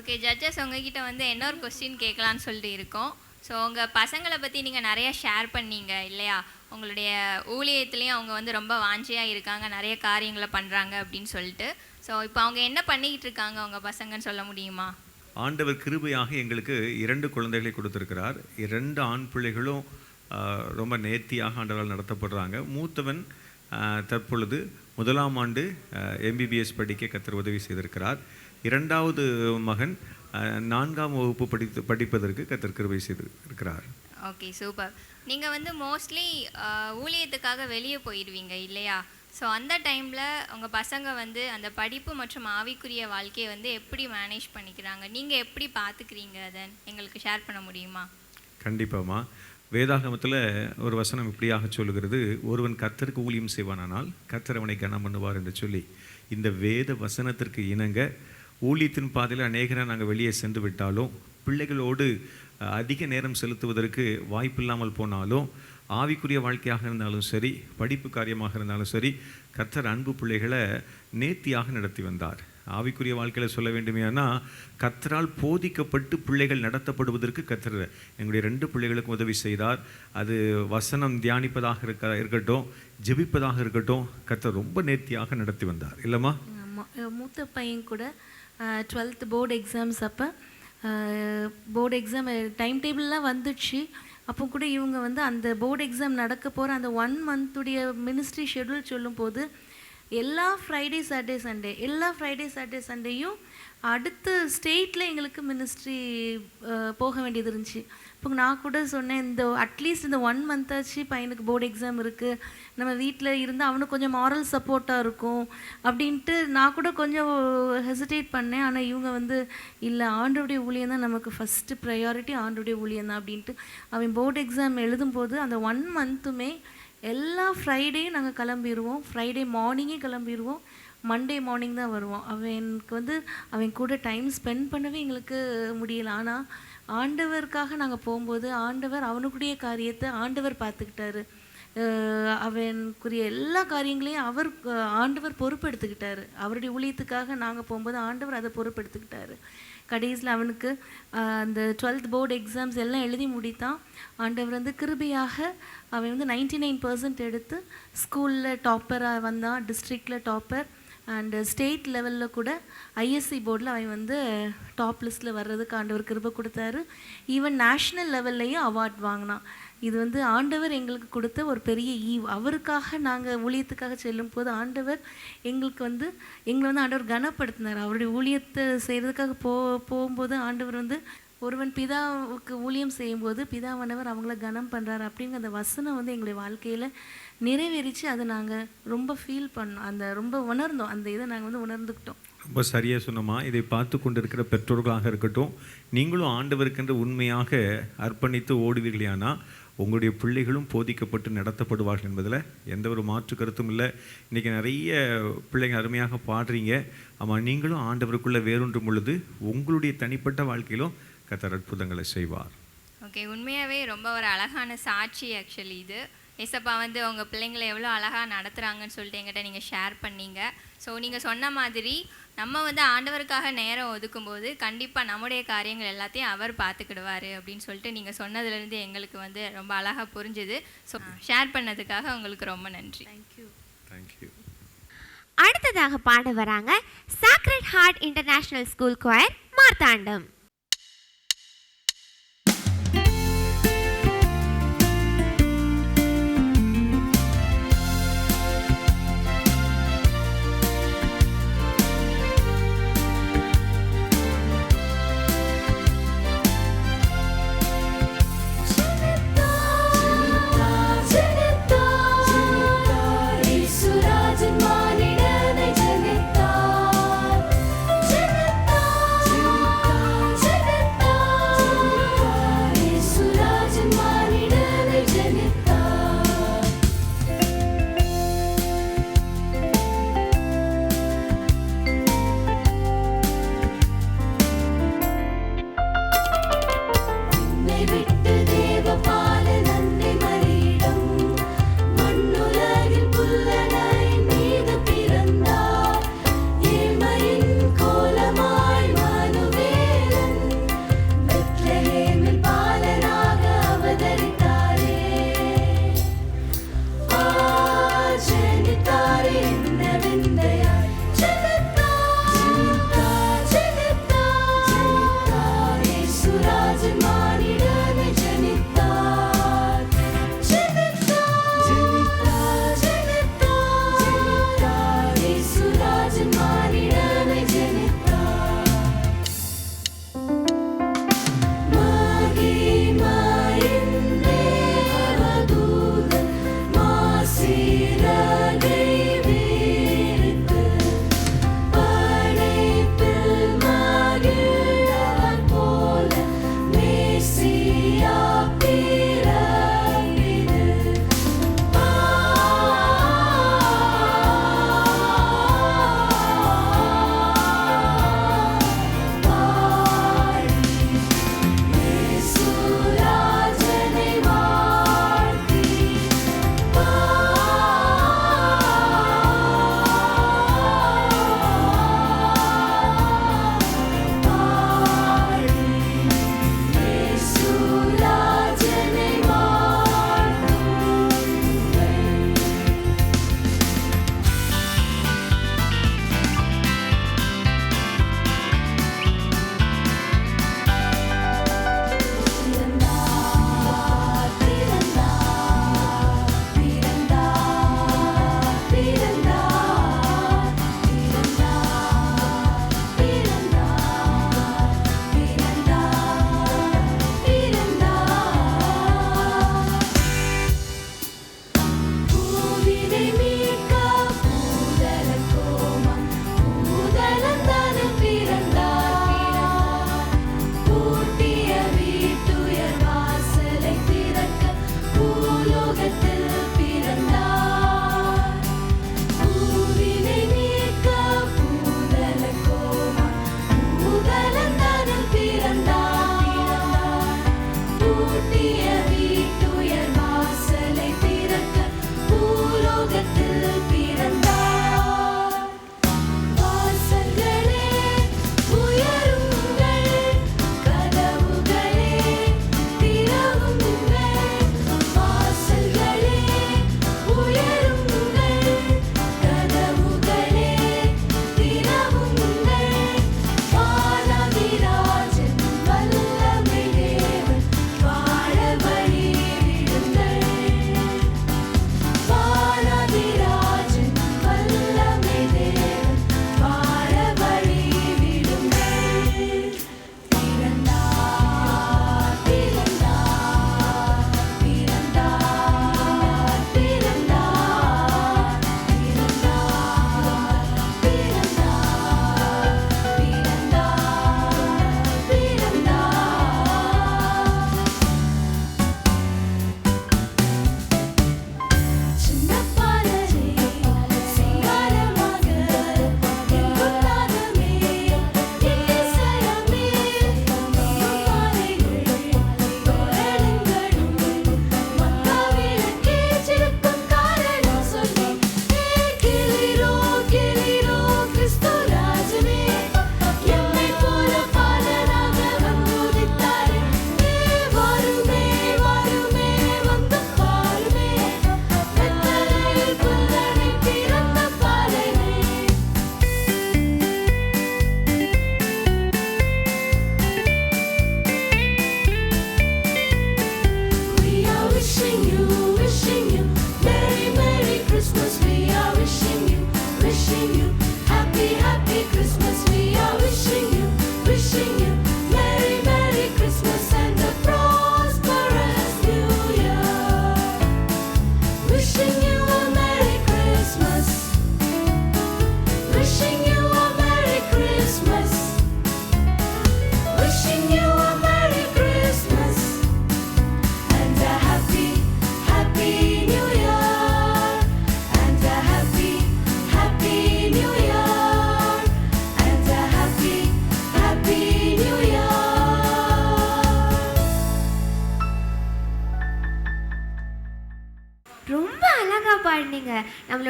Okay judges உங்ககிட்ட வந்து என்ன ஒரு கொஸ்டின் கேட்கலான்னு சொல்லிட்டு இருக்கோம். ஸோ உங்கள் பசங்களை பற்றி நீங்கள் நிறைய ஷேர் பண்ணீங்க இல்லையா? உங்களுடைய ஊழியத்துலேயும் அவங்க வந்து ரொம்ப வாஞ்சியாக இருக்காங்க நிறைய காரியங்களை பண்ணுறாங்க அப்படின்னு சொல்லிட்டு. ஸோ இப்போ அவங்க என்ன பண்ணிக்கிட்டு இருக்காங்க உங்கள் பசங்கன்னு சொல்ல முடியுமா? ஆண்டவர் கிருபையாக எங்களுக்கு இரண்டு குழந்தைகளை கொடுத்துருக்கிறார். இரண்டு ஆண் பிள்ளைகளும் ரொம்ப நேர்த்தியாக ஆண்டவரால் நடத்தப்படுறாங்க. மூத்தவன் தற்பொழுது முதலாம் ஆண்டு எம்பிபிஎஸ் படிக்க கத்தர் உதவி செய்திருக்கிறார். இரண்டாவது மகன் நான்காம் வகுப்பு படித்து படிப்பதற்கு கத்தர் கிருபை செய்திருக்கிறார். ஓகே சூப்பர் நீங்கள் வந்து மோஸ்ட்லி ஊழியத்துக்காக வெளியே போயிடுவீங்க இல்லையா? ஸோ அந்த டைமில் உங்கள் பசங்க வந்து அந்த படிப்பு மற்றும் ஆவிக்குரிய வாழ்க்கையை வந்து எப்படி மேனேஜ் பண்ணிக்கிறாங்க? நீங்கள் எப்படி பார்த்துக்கிறீங்க அதை? எங்களுக்கு ஷேர் பண்ண முடியுமா? கண்டிப்பாம்மா. வேதாகமத்தில் ஒரு வசனம் இப்படியாக சொல்லுகிறது ஒருவன் கர்த்தருக்கு ஊழியம் செய்வானானால் கர்த்தர் அவனை கனம் பண்ணுவார் என்று சொல்லி. இந்த வேத வசனத்திற்கு இணங்க ஊழியத்தின் பாதையில் அநேகரை நாங்கள் வெளியே சென்று விட்டாலும் பிள்ளைகளோடு அதிக நேரம் செலுத்துவதற்கு வாய்ப்பில்லாமல் போனாலும் ஆவிக்குரிய வாழ்க்கையாக இருந்தாலும் சரி படிப்பு காரியமாக இருந்தாலும் சரி கர்த்தர் அன்பு பிள்ளைகளை நேர்த்தியாக நடத்தி வந்தார். ஆவிக்குரிய வாழ்க்கையில் சொல்ல வேண்டுமேனா கத்தரால் போதிக்கப்பட்டு பிள்ளைகள் நடத்தப்படுவதற்கு கத்தர் எங்களுடைய ரெண்டு பிள்ளைகளுக்கும் உதவி செய்தார். அது வசனம் தியானிப்பதாக இருக்க இருக்கட்டும் ஜெபிப்பதாக இருக்கட்டும் கத்தர் ரொம்ப நேர்த்தியாக நடத்தி வந்தார். இல்லைம்மா? மூத்த பையன் கூட டுவெல்த் போர்டு எக்ஸாம்ஸ் அப்போ. போர்டு எக்ஸாம் டைம் டேபிள்லாம் வந்துடுச்சு அப்போ கூட இவங்க வந்து அந்த போர்டு எக்ஸாம் நடக்க போகிற அந்த ஒன் மந்த்துடைய மினிஸ்ட்ரி ஷெட்யூல் சொல்லும்போது எல்லா ஃப்ரைடே சாட்டர்டே சண்டே எல்லா ஃப்ரைடே சாட்டர்டே சண்டேயும் அடுத்த ஸ்டேட்டில் எங்களுக்கு மினிஸ்ட்ரி போக வேண்டியது இருந்துச்சு. இப்போ நான் கூட சொன்னேன் இந்த அட்லீஸ்ட் இந்த ஒன் மந்த்தாச்சு பையனுக்கு போர்டு எக்ஸாம் இருக்குது நம்ம வீட்டில் இருந்து அவனுக்கு கொஞ்சம் மாரல் சப்போர்ட்டாக இருக்கும் அப்படின்ட்டு நான் கூட கொஞ்சம் ஹெசிடேட் பண்ணேன். ஆனால் இவங்க வந்து இல்லை ஆண்டோடைய ஊழியம் தான் நமக்கு ஃபஸ்ட்டு ப்ரையாரிட்டி ஆண்டோடைய ஊழியம் தான் அப்படின்ட்டு அவன் போர்டு எக்ஸாம் எழுதும்போது அந்த ஒன் மந்த்துமே எல்லா ஃப்ரைடேயும் நாங்கள் கிளம்பிடுவோம் ஃப்ரைடே மார்னிங்கே கிளம்பிடுவோம் மண்டே மார்னிங் தான் வருவோம் அவனுக்கு வந்து அவன் கூட டைம் ஸ்பெண்ட் பண்ணவே எங்களுக்கு முடியல. ஆனால் ஆண்டவருக்காக நாங்கள் போகும்போது ஆண்டவர் அவனுக்குடைய காரியத்தை ஆண்டவர் பார்த்துக்கிட்டாரு. அவனுக்குரிய எல்லா காரியங்களையும் அவர் ஆண்டவர் பொறுப்பெடுத்துக்கிட்டாரு. அவருடைய ஊழியத்துக்காக நாங்கள் போகும்போது ஆண்டவர் அதை பொறுப்பெடுத்துக்கிட்டாரு. கடைசியில் அவனுக்கு அந்த டுவெல்த் போர்டு எக்ஸாம்ஸ் எல்லாம் எழுதி முடித்தான். ஆண்டவர் வந்து கிருபையாக அவன் வந்து நைன்டி நைன் பர்சன்ட் எடுத்து ஸ்கூலில் டாப்பராக வந்தான். டிஸ்ட்ரிக்டில் டாப்பர் அண்டு ஸ்டேட் லெவலில் கூட ஐஎஸ்சி போர்டில் அவன் வந்து டாப் லிஸ்ட்டில் வர்றதுக்கு ஆண்டவர் கிருபை கொடுத்தாரு. ஈவன் நேஷ்னல் லெவல்லையும் அவார்ட் வாங்கினான். இது வந்து ஆண்டவர் எங்களுக்கு கொடுத்த ஒரு பெரிய ஈவ் அவருக்காக நாங்கள் ஊழியத்துக்காக செல்லும் போது ஆண்டவர் எங்களுக்கு வந்து எங்களை வந்து ஆண்டவர் கனப்படுத்தினார். அவருடைய ஊழியத்தை செய்கிறதுக்காக போ போகும்போது ஆண்டவர் வந்து ஒருவன் பிதாவுக்கு ஊழியம் செய்யும்போது பிதாவானவர் அவங்கள கனம் பண்ணுறாரு அப்படிங்கிற அந்த வசனம் வந்து எங்களுடைய வாழ்க்கையில் நிறைவேறிச்சு அதை நாங்கள் ரொம்ப ஃபீல் பண்ணோம். அந்த ரொம்ப உணர்ந்தோம். அந்த இதை நாங்கள் வந்து உணர்ந்துக்கிட்டோம். ரொம்ப சரியாக சொன்னோமா இதை பார்த்து கொண்டிருக்கிற பெற்றோர்களாக இருக்கட்டும் நீங்களும் ஆண்டவருக்கென்று உண்மையாக அர்ப்பணித்து ஓடுவீர்களானா உங்களுடைய பிள்ளைகளும் போதிக்கப்பட்டு நடத்தப்படுவார்கள் என்பதில் எந்த ஒரு மாற்று கருத்தும் இல்லை. இன்றைக்கி நிறைய பிள்ளைங்க அருமையாக பாடுறீங்க. ஆமாம் நீங்களும் ஆண்டவருக்குள்ளே வேறொன்றும் பொழுது உங்களுடைய தனிப்பட்ட வாழ்க்கையிலும் கத்தர் அற்புதங்களை செய்வார். ஓகே உண்மையாகவே ரொம்ப ஒரு அழகான சாட்சி ஆக்சுவலி இது. ஏசப்பா வந்து உங்கள் பிள்ளைங்களை எவ்வளோ அழகாக நடத்துகிறாங்கன்னு சொல்லிட்டு என்கிட்ட நீங்கள் ஷேர் பண்ணீங்க. ஸோ நீங்கள் சொன்ன மாதிரி நம்ம வந்து ஆண்டவருக்காக நேரம் ஒதுக்கும்போது கண்டிப்பாக நம்முடைய காரியங்கள் எல்லாத்தையும் அவர் பார்த்துக்கிடுவார் அப்படின்னு சொல்லிட்டு நீங்கள் சொன்னதுலேருந்து எங்களுக்கு வந்து ரொம்ப அழகாக புரிஞ்சுது. ஸோ ஷேர் பண்ணதுக்காக உங்களுக்கு ரொம்ப நன்றி. தேங்க்யூ தேங்க்யூ அடுத்ததாக பாட வராங்க sacred heart international school choir Marthandam.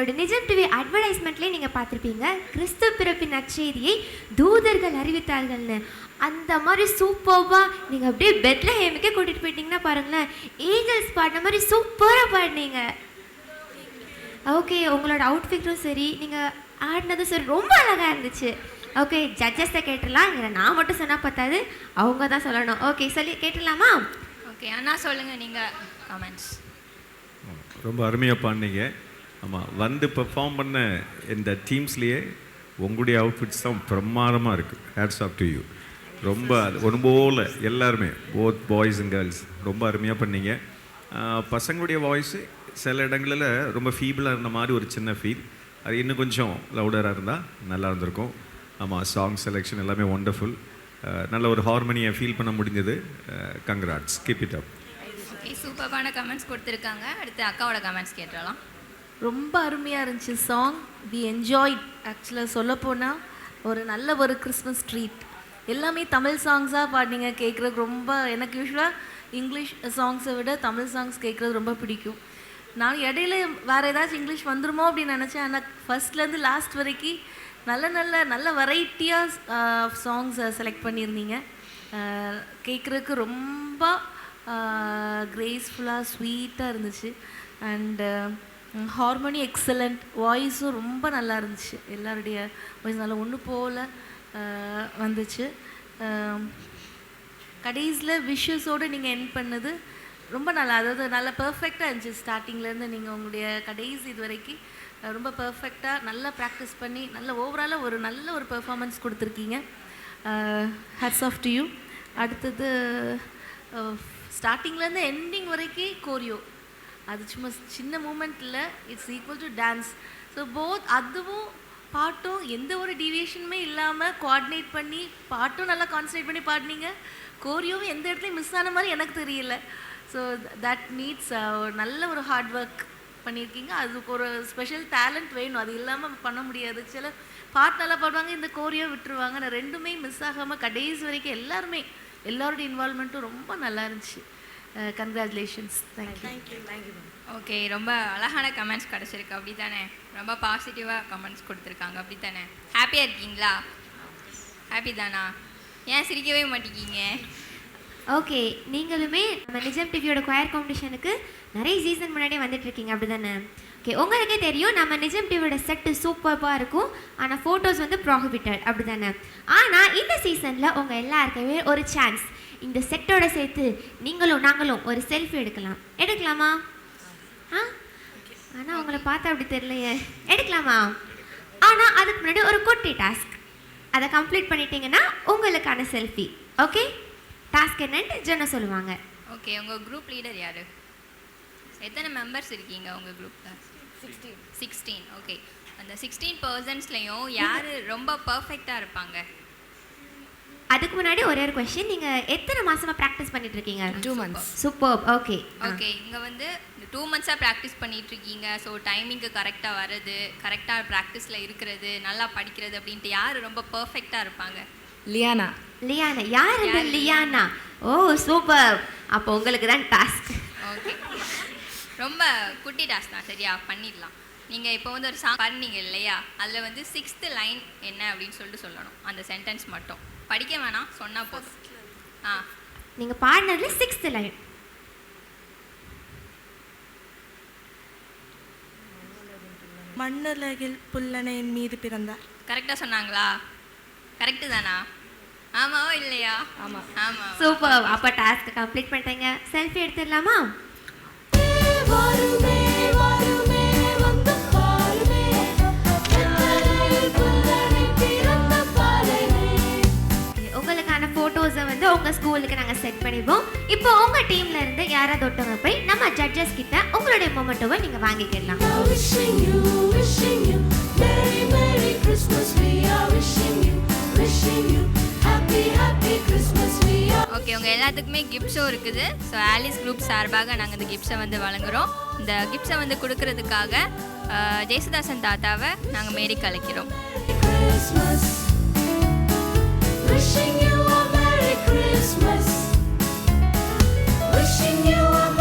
நம்மளோட நிஜம் டிவி அட்வர்டைஸ்மெண்ட்லேயே நீங்கள் பார்த்துருப்பீங்க. கிறிஸ்து பிறப்பின் நற்செய்தியை தூதர்கள் அறிவித்தார்கள்னு. அந்த மாதிரி சூப்பர்வாக நீங்கள் அப்படியே பெட்ல ஹேமுக்கே கூட்டிகிட்டு போயிட்டீங்கன்னா பாருங்களேன். ஏஞ்சல்ஸ் பாடின மாதிரி சூப்பராக பாடினீங்க. ஓகே உங்களோட அவுட்ஃபிட்டும் சரி நீங்கள் ஆடினதும் சரி ரொம்ப அழகாக இருந்துச்சு. ஓகே ஜட்ஜஸை கேட்டுடலாம். இங்கே நான் மட்டும் சொன்னால் பத்தாது. அவங்க தான் சொல்லணும். ஓகே சொல்லி கேட்டுடலாமா? ஓகே அண்ணா சொல்லுங்க நீங்க கமெண்ட்ஸ் ரொம்ப அருமையாக பாடினீங்க. ஆமாம் வந்து பெர்ஃபார்ம் பண்ண இந்த டீம்ஸ்லேயே உங்களுடைய அவுட்ஃபிட்ஸ் தான் பிரமாதமாக இருக்குது ஹேட்ஸ் ஆஃப் டு யூ ரொம்ப ஒரு போல் எல்லாருமே போத் பாய்ஸ் அண்ட் கேர்ள்ஸ் ரொம்ப அருமையாக பண்ணீங்க. பசங்களுடைய வாய்ஸு சில இடங்களில் ரொம்ப ஃபீபிளாக இருந்த மாதிரி ஒரு சின்ன ஃபீல் அது இன்னும் கொஞ்சம் லவுடராக இருந்தால் நல்லா இருந்திருக்கும். ஆமாம் சாங் செலெக்ஷன் எல்லாமே ஒண்டர்ஃபுல் நல்ல ஒரு ஹார்மனியை ஃபீல் பண்ண முடிஞ்சது. Congrats keep it up okay சூப்பரான கமெண்ட்ஸ் கொடுத்துருக்காங்க. அடுத்து அக்காவோட கமெண்ட்ஸ் கேட்டுடலாம். ரொம்ப அருமையாக இருந்துச்சு சாங் வி என்ஜாய் ஆக்சுவலாக சொல்லப்போனால் ஒரு நல்ல ஒரு கிறிஸ்மஸ் ட்ரீட் எல்லாமே தமிழ் சாங்ஸாக பாடினீங்க கேட்குறதுக்கு ரொம்ப எனக்கு யூஸ்வலாக இங்கிலீஷ் சாங்ஸை விட தமிழ் சாங்ஸ் கேட்குறது ரொம்ப பிடிக்கும். நான் இடையில வேறு ஏதாச்சும் இங்கிலீஷ் வந்துருமோ அப்படின்னு நினச்சேன். ஆனால் ஃபர்ஸ்ட்லேருந்து லாஸ்ட் வரைக்கும் நல்ல நல்ல நல்ல வெரைட்டியாக சாங்ஸை செலக்ட் பண்ணியிருந்தீங்க. கேட்குறதுக்கு ரொம்ப கிரேஸ்ஃபுல்லாக ஸ்வீட்டாக இருந்துச்சு. அண்டு ஹார்மோனி எக்ஸலண்ட் வாய்ஸும் ரொம்ப நல்லா இருந்துச்சு எல்லாருடைய வாய்ஸ் நல்லா ஒன்று போல் வந்துச்சு. கடைசியில் விஷஸோடு நீங்கள் என் பண்ணது ரொம்ப நல்லா அதாவது நல்லா பர்ஃபெக்டாக இருந்துச்சு. ஸ்டார்டிங்லேருந்து நீங்கள் உங்களுடைய கடைசி இது வரைக்கும் ரொம்ப பர்ஃபெக்டாக நல்லா ப்ராக்டிஸ் பண்ணி நல்ல ஓவராலாக ஒரு நல்ல ஒரு பெர்ஃபார்மன்ஸ் கொடுத்துருக்கீங்க. ஹேட்ஸ் ஆஃப் டு யூ அடுத்தது ஸ்டார்டிங்லேருந்து எண்டிங் வரைக்கும் கோரியோ அது சும்மா சின்ன மூமெண்ட்டில் it's equal to dance so both அதுவும் பாட்டும் எந்த ஒரு டிவியேஷனுமே இல்லாமல் கோஆர்டினேட் பண்ணி பாட்டும் நல்லா கான்சன்ட்ரேட் பண்ணி பாடினீங்க. கோரியோவும் எந்த இடத்துலையும் மிஸ் ஆன மாதிரி எனக்கு தெரியல. ஸோ தட் நீட்ஸ் நல்ல ஒரு ஹார்ட் ஒர்க் பண்ணியிருக்கீங்க. அதுக்கு ஒரு ஸ்பெஷல் டேலண்ட் வேணும். அது இல்லாமல் பண்ண முடியாது. சில பாட்டு நல்லா பாடுவாங்க இந்த கோரியோ விட்டுருவாங்க. நான் ரெண்டுமே மிஸ் ஆகாமல் கடைசி வரைக்கும் எல்லாருமே எல்லாரோட இன்வால்மெண்ட்டும் ரொம்ப நல்லா இருந்துச்சு. கங்க்ராச்சுலேஷன்ஸ் தேங்க்யூ ஓகே ரொம்ப அழகான கமெண்ட்ஸ் கிடச்சிருக்கு. அப்படி தானே ரொம்ப பாசிட்டிவாக கமெண்ட்ஸ் கொடுத்துருக்காங்க. அப்படி தானே ஹாப்பியாக இருக்கீங்களா? ஹாப்பி தானா? ஏன் சிரிக்கவே மாட்டேங்கிங்க ஓகே நீங்களுமே நம்ம நிஜம் டிவியோட கொயர் காம்படிஷனுக்கு நிறைய சீசன் முன்னாடியே வந்துட்டு இருக்கீங்க அப்படி தானே ஓகே உங்களுக்கே தெரியும் நம்ம நிஜம் டிவியோட செட்டு சூப்பராக இருக்கும். ஆனால் ஃபோட்டோஸ் வந்து ப்ராஹிபிட்டட் அப்படி தானே ஆனால் இந்த சீசனில் உங்கள் எல்லாருக்குமே ஒரு சான்ஸ் இந்த செட்டோட சேர்த்து நீங்களும் நாங்களும் ஒரு செல்ஃபி எடுக்கலாம். எடுக்கலாமா? ஆ? ஆனால் உங்களை பார்த்தா அப்படி தெரியலையே. எடுக்கலாமா? ஆனால் அதுக்கு முன்னாடி ஒரு குட்டி டாஸ்க் அதை கம்ப்ளீட் பண்ணிட்டீங்கன்னா உங்களுக்கான செல்ஃபி ஓகே டாஸ்க் என்னன்ட்டு ஜொன்ன சொல்லுவாங்க. ஓகே உங்கள் குரூப் லீடர் யார்? எத்தனை மெம்பர்ஸ் இருக்கீங்க உங்கள் குரூப்பில் சிக்ஸ்டீன் சிக்ஸ்டீன் ஓகே அந்த சிக்ஸ்டீன் பர்சன்ஸ்லையும் யார் ரொம்ப பர்ஃபெக்டாக இருப்பாங்க? அதுக்கு முன்னாடி ஒரே ஒரு கொஸ்டின் நீங்கள் எத்தனை மாசமா ப்ராக்டிஸ் பண்ணிட்டு இருக்கீங்க two months super okay okay இங்கே வந்து டூ மந்த்ஸாக ப்ராக்டிஸ் பண்ணிட்டு இருக்கீங்க ஸோ டைமிங்க்கு கரெக்டாக வர்றது கரெக்டாக ப்ராக்டிஸில் இருக்கிறது நல்லா படிக்கிறது அப்படின்ட்டு யார் ரொம்ப பர்ஃபெக்டாக இருப்பாங்க? லியானா. லியானா. யார் இந்த லியானா. ஓ சூப்பர் அப்போ உங்களுக்கு தான் டாஸ்க் ஓகே ரொம்ப குட்டி டாஸ்க் தான். சரியா? பண்ணிடலாம். நீங்கள் இப்போ வந்து ஒரு சாங் பண்ணீங்க இல்லையா? அதில் வந்து சிக்ஸ்த்து லைன் என்ன அப்படின்னு சொல்லிட்டு சொல்லணும். அந்த சென்டென்ஸ் மட்டும். படிக்க வேணாம் சொன்னால் போதும். ஆ. நீங்கள் பாடினதுல சிக்ஸ்த் லைன் மண்ணுலகில் புல்லனை என் மீது பிறந்தார். கரெக்டாக சொன்னாங்களா? கரெக்டு தானா? ஆமாவா இல்லையா? ஆமாம் ஆமாம் சூப்பர் அப்போ டாஸ்க் கம்ப்ளீட் பண்ணிட்டீங்க. செல்ஃபி எடுத்துடலாமா? ஸ்கூலுக்கு நாங்கள் செட் பண்ணிடுவோம். இப்போ உங்கள் டீம்ல இருந்து யாராவது ஒருத்தவங்க போய் நம்ம ஜட்ஜஸ் கிட்ட உங்களுடைய மொமெண்டோவை நீங்கள் வாங்கிக்கலாம். ஓகே உங்கள் எல்லாத்துக்குமே கிஃப்ட்ஸும் இருக்குது. ஸோ ஆலிஸ் குரூப் சார்பாக நாங்கள் இந்த கிஃப்ட்ஸை வந்து வழங்குறோம். இந்த கிஃப்ட்ஸை வந்து கொடுக்கறதுக்காக ஜெயசுதாசன் தாத்தாவை நாங்கள் அழைக்கிறோம். Christmas. Wishing you Christmas. Wishing you a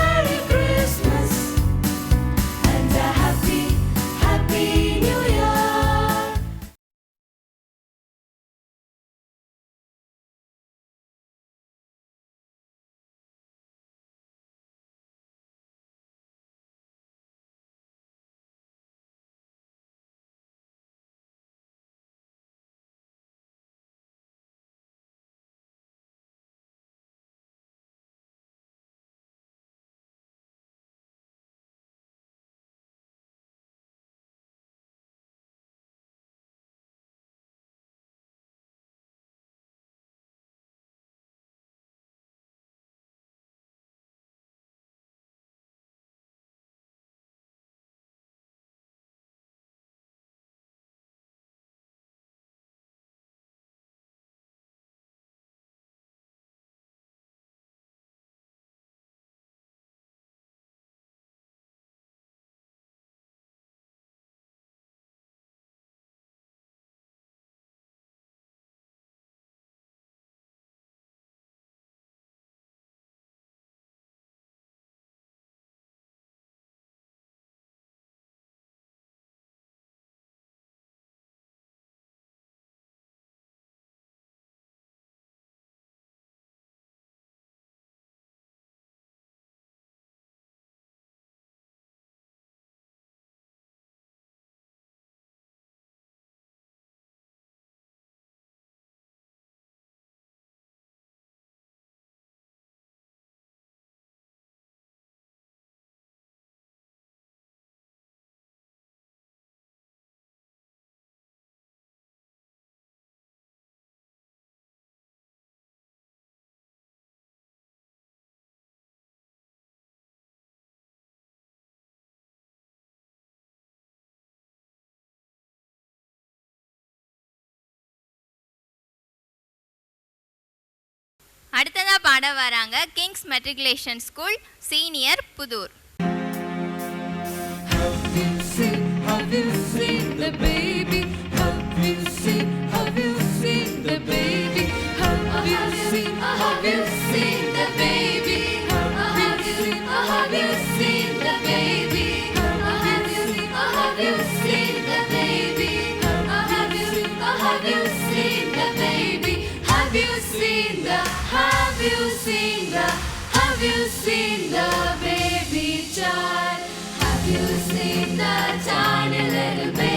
அடுத்ததாக பாட வராங்க Kings Matriculation School senior Puthur. See the tiny little baby.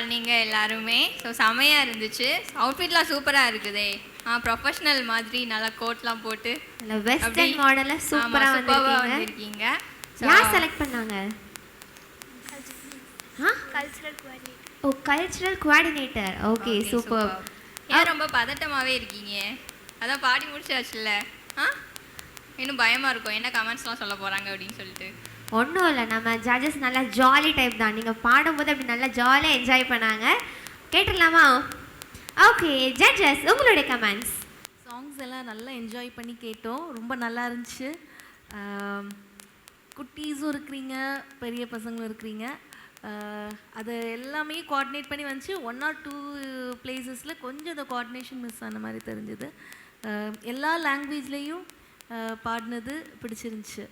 பாடினீங்க எல்லாருமே. ஸோ செமையாக இருந்துச்சு. அவுட்ஃபிட்லாம் சூப்பராக இருக்குதே. ஆ ப்ரொஃபஷ்னல் மாதிரி நல்லா கோட்லாம் போட்டு. நல்ல வெஸ்டர்ன் அப்படி- மாடல்ல ஆமா, சூப்பரா superb-ஆ வந்திருக்கீங்க. யார் செலக்ட் பண்ணாங்க? ஓ கல்ச்சுரல் கோஆர்டினேட்டர் ஓகே சூப்பர். ஏன் ரொம்ப பதட்டமாகவே இருக்கீங்க? அதான் பாடி முடிச்சாச்சுல்ல. ஆ? இன்னும் பயமாக இருக்கும். என்ன கமெண்ட்ஸ்லாம் சொல்ல போகிறாங்க அப்படின்னு சொல்லிட்டு. ஒன்றும் இல்லை நம்ம ஜட்ஜஸ் நல்லா ஜாலி டைப் தான். நீங்கள் பாடும்போது அப்படி நல்லா ஜாலியாக என்ஜாய் பண்ணாங்க. கேட்டுடலாமா? ஓகே ஜட்ஜஸ் உங்களுடைய கமெண்ட்ஸ் சாங்ஸ் எல்லாம் நல்லா என்ஜாய் பண்ணி கேட்டோம். ரொம்ப நல்லா இருந்துச்சு. குட்டீஸும் இருக்கிறீங்க பெரிய பசங்களும் இருக்கிறீங்க. அது எல்லாமே கோஆர்டினேட் பண்ணி வந்துச்சு. ஒன் ஆர் டூ பிளேசஸில் கொஞ்சம் இந்த கோஆர்டினேஷன் மிஸ் ஆன மாதிரி தெரிஞ்சுது. எல்லா லாங்குவேஜ்லேயும் பாடினது பிடிச்சிருந்துச்சு.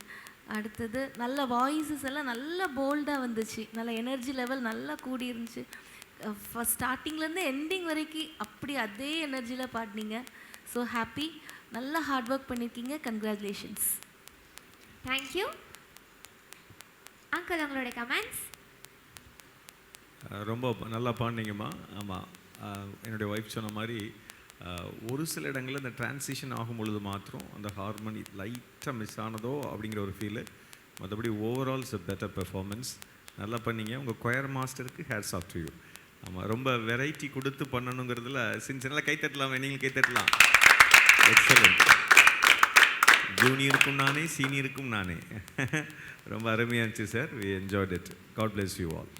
அடுத்தது நல்ல வாய்ஸஸ் எல்லாம் நல்ல போல்டாக வந்துச்சு. நல்ல எனர்ஜி லெவல் நல்லா கூடி இருந்துச்சு ஃபஸ்ட் ஸ்டார்டிங்லேருந்து எண்டிங் வரைக்கும் அப்படி அதே எனர்ஜியில் பாடினீங்க. ஸோ ஹாப்பி நல்லா ஹார்ட் ஒர்க் பண்ணியிருக்கீங்க. கங்க்ராச்சுலேஷன்ஸ் தேங்க்யூ அங்கிள் உங்களுடைய கமெண்ட்ஸ் ரொம்ப நல்லா பாடினீங்கம்மா. ஆமாம் என்னுடைய ஒய்ஃப் சொன்ன மாதிரி ஒரு சில இடங்களில் இந்த டிரான்சிஷன் ஆகும் பொழுது மாத்திரம் அந்த ஹார்மோனி லைட்டாக மிஸ் ஆனதோ அப்படிங்கிற ஒரு ஃபீலு மற்றபடி ஓவரால் இஸ் பெட்டர் பெர்ஃபார்மன்ஸ் நல்லா பண்ணீங்க. உங்கள் கொயர் மாஸ்டருக்கு ஹேர் சாஃப்ட் யூ ஆமாம் ரொம்ப வெரைட்டி கொடுத்து பண்ணணுங்கிறதுல சின்ன நல்லா கை தட்டலாமே நீங்கள் கை தட்டலாம். எக்ஸலண்ட் ஜூனியருக்கும் நானே சீனியருக்கும் நானே. ரொம்ப அருமையாக இருந்துச்சு sir we enjoyed it God bless you all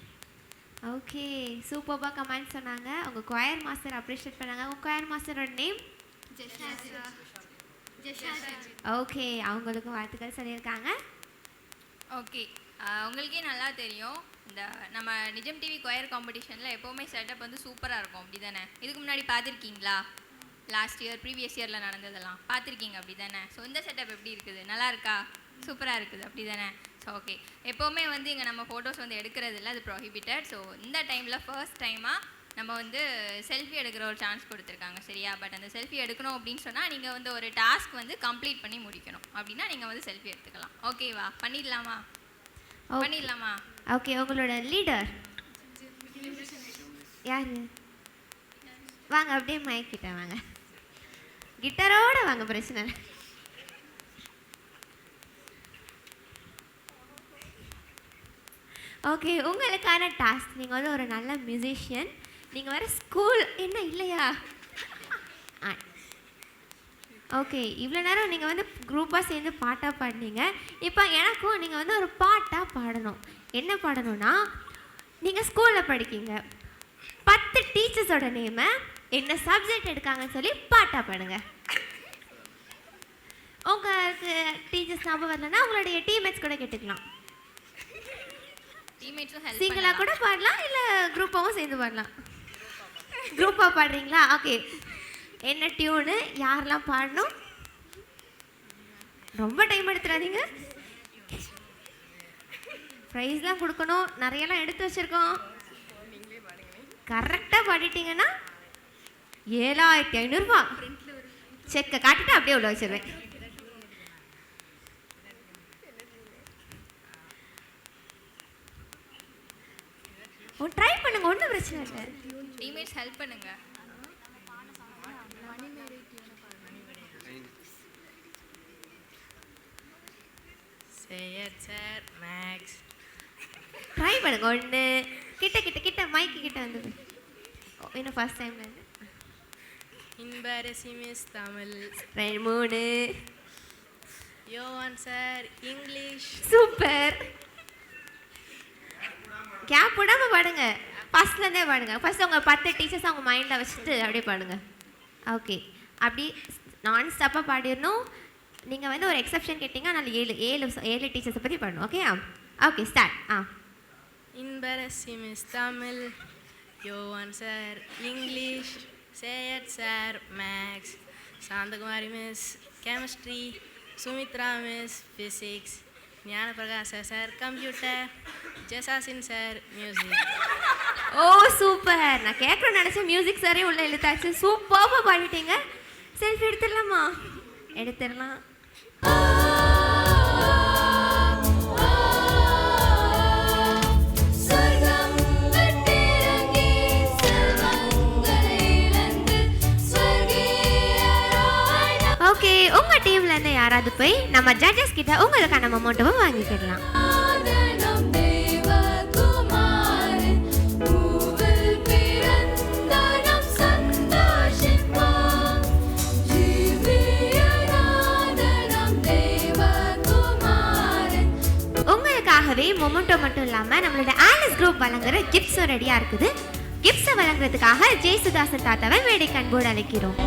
okay சூப்பர்பாக comment சொன்னாங்க. உங்கள் கொயர் மாஸ்டர் அப்ரிஷியேட் பண்ணாங்க. உங்கள் கொயர் மாஸ்டரோட நேம் ஓகே அவங்களுக்கு வாழ்த்துக்கள் சொல்லியிருக்காங்க. ஓகே உங்களுக்கே நல்லா தெரியும். இந்த நம்ம நிஜம் டிவி கொயர் காம்படிஷனில் எப்போவுமே செட்டப் வந்து சூப்பராக இருக்கும். அப்படி தானே இதுக்கு முன்னாடி பார்த்துருக்கீங்களா? லாஸ்ட் இயர் ப்ரீவியஸ் இயரில் நடந்ததெல்லாம். பார்த்துருக்கீங்க அப்படி தானே ஸோ இந்த செட்டப் எப்படி இருக்குது? நல்லா இருக்கா? சூப்பராக இருக்குது அப்படி தானே ஓகே எப்போவுமே வந்து இங்கே நம்ம ஃபோட்டோஸ் வந்து எடுக்கிறது இல்லை அது ப்ரோஹிபிட்டட் ஸோ இந்த டைமில் ஃபர்ஸ்ட் டைமாக நம்ம வந்து செல்ஃபி எடுக்கிற ஒரு சான்ஸ் கொடுத்துருக்காங்க சரியா? பட் அந்த செல்ஃபி எடுக்கணும் அப்படின்னு சொன்னால் நீங்கள் வந்து ஒரு டாஸ்க் வந்து கம்ப்ளீட் பண்ணி முடிக்கணும். அப்படின்னா நீங்கள் வந்து செல்ஃபி எடுத்துக்கலாம். ஓகேவா பண்ணிடலாமா. பண்ணிடலாமா? ஓகே உங்களோட லீடர் யாரு? வாங்க அப்படியே மைக் கிட்ட வாங்க. கிட்டாரோட வாங்க பிரச்சனை ஓகே உங்களுக்கான டாஸ்க் நீங்கள் வந்து ஒரு நல்ல மியூசிஷியன் நீங்கள் வேறு ஸ்கூல் என்ன இல்லையா? ஓகே இவ்வளோ நேரம் நீங்கள் வந்து குரூப்பாக சேர்ந்து பாட்டாக பாடினீங்க. இப்போ எனக்கும் நீங்கள் வந்து ஒரு பாட்டாக பாடணும். என்ன பாடணும்னா நீங்கள் ஸ்கூலில் படிக்கீங்க. பத்து டீச்சர்ஸோட நேமை என்ன சப்ஜெக்ட் எடுக்காங்கன்னு சொல்லி பாட்டாக பாடுங்க. உங்களுக்கு டீச்சர்ஸ் ஞாபகம் வரலன்னா உங்களுடைய டீம்மேட்ஸ் கூட கேட்டுக்கலாம். சிங்கிளாக கூட பாடலாம் இல்லை குரூப்பாகவும் சேர்ந்து பாடலாம்? குரூப்பாக பாடுறீங்களா? ஓகே என்ன டியூனு யாரெல்லாம் பாடணும்? ரொம்ப டைம் எடுத்துடாதீங்க ப்ரைஸ்லாம் கொடுக்கணும். நிறையலாம் எடுத்து வச்சுருக்கோம். கரெக்டாக பாடிட்டீங்கன்னா ஏழாயிரத்தி ஐநூறுரூவா செக்கை காட்டிட்டு அப்படியே உள்ள வச்சிருவேன். ட்ரை பண்ணுங்க. ஒன்றும் பிரச்சனை இல்லை. டீம்மேட்ஸ் ஹெல்ப் பண்ணுங்க. Sir, Max. ட்ரை பண்ணுங்க. ஒன்று கிட்ட கிட்ட கிட்ட மைக்கு கிட்ட வந்து. இன்னும் ஃபர்ஸ்ட் இருந்து. Embarrassing Miss Tamil. ரெண்டு மூணு. Yohan sir, English. Super gap விடாம பாடுங்க. ஃபர்ஸ்ட்லேருந்தே பாடுங்க. ஃபர்ஸ்ட் அவங்க பத்து டீச்சர்ஸ் அவங்க மைண்டில் வச்சுட்டு அப்படியே பாடுங்க. ஓகே அப்படி நான் ஸ்டாப்பாக பாடிடணும். நீங்கள் வந்து ஒரு எக்ஸப்ஷன் கேட்டிங்க அதனால் ஏழு ஏழு ஏழு டீச்சர்ஸை பற்றி பாடணும். ஓகே ஓகே ஸ்டார்ட் ஆ. Inbarasi miss Tamil. Yovan sir English. Sayed sir maths. Santhakumari miss. Chemistry. Sumithra miss. Physics Jnana sir computer ஜெசாசின் sir music ஓ சூப்பர் நான் கேட்கணும்னு நினச்சேன் மியூசிக் சாரே உள்ள இழுத்தாச்சு. சூப்பராக பாடிட்டீங்க. செல்ஃபி எடுத்துடலாமா? எடுத்துடலாம். யாராவது போய் நம்ம ஜட்ஜஸ் கிட்ட உங்களுக்கான மொமெண்ட்டவை வாங்கிக்கிடலாம். உங்களுக்காகவே மொமெண்டோ மட்டும் இல்லாம நம்மளோட ஆலிஸ் குரூப் வழங்குற கிஃப்ட்ஸும் ரெடியா இருக்குது. கிஃப்ட்ஸை வழங்குறதுக்காக ஜெயசுதாசன் தாத்தாவை மேடை கண்போடு அழைக்கிறோம்.